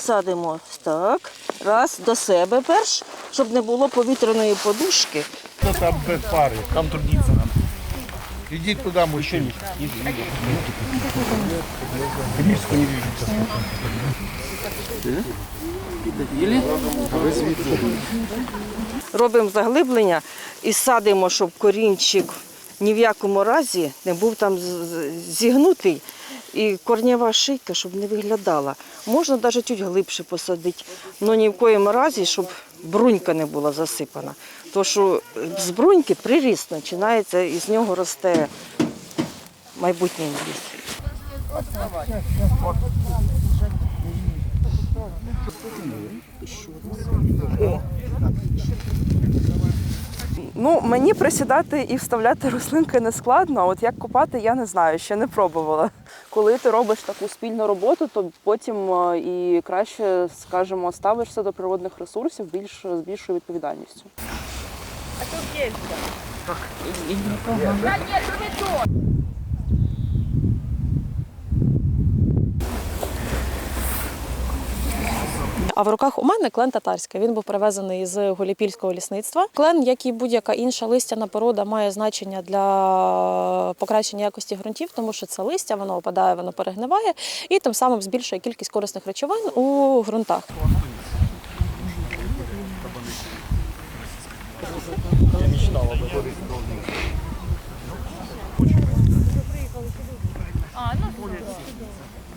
Садимо так. Раз до себе перш, щоб не було повітряної подушки. Хто там без пари? Там трудиться надо. Ідіть туди, мужчині. Рижску не вижу. Робимо заглиблення і садимо, щоб корінчик ні в якому разі не був там зігнутий. І корнєва шийка, щоб не виглядала. Можна навіть чуть глибше посадити, але ні в коєму разі, щоб брунька не була засипана. То що з бруньки приріст починається і з нього росте майбутній ліс. Ну, мені присідати і вставляти рослинки не складно. а От як копати, я не знаю, ще не пробувала. Коли ти робиш таку спільну роботу, то потім е, і краще, скажімо, ставишся до природних ресурсів більш з більшою відповідальністю. А в руках у мене клен татарський. Він був привезений з Голіпільського лісництва. Клен, як і будь-яка інша листяна порода, має значення для покращення якості ґрунтів, тому що це листя, воно опадає, воно перегниває і тим самим збільшує кількість корисних речовин у ґрунтах.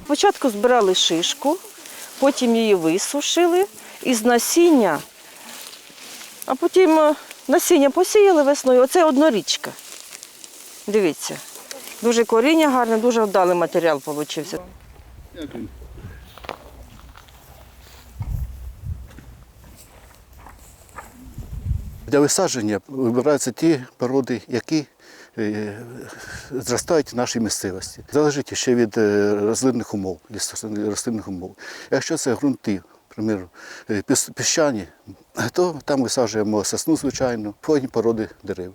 Спочатку збирали шишку, потім її висушили із насіння, а потім е, насіння посіяли весною. Оце однорічка. Дивіться, дуже коріння гарне, дуже вдалий матеріал вийшов. Для висадження вибираються ті породи, які е, зростають в нашій місцевості. Залежить ще від е, рослинних умов, рослинних умов. Якщо це ґрунти, приміру, е, піщані, то там висаджуємо сосну, звичайно, потім породи дерев.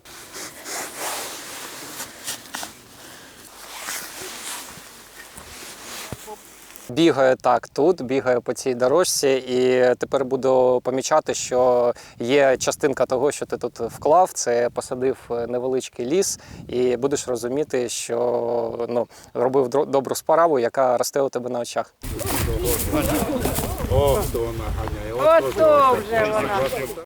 Бігаю так тут, бігаю по цій дорожці, і тепер буду помічати, що є частинка того, що ти тут вклав. Це посадив невеличкий ліс, і будеш розуміти, що ну робив добру справу, яка росте у тебе на очах. О, хто вона ганяє. От, вже вона.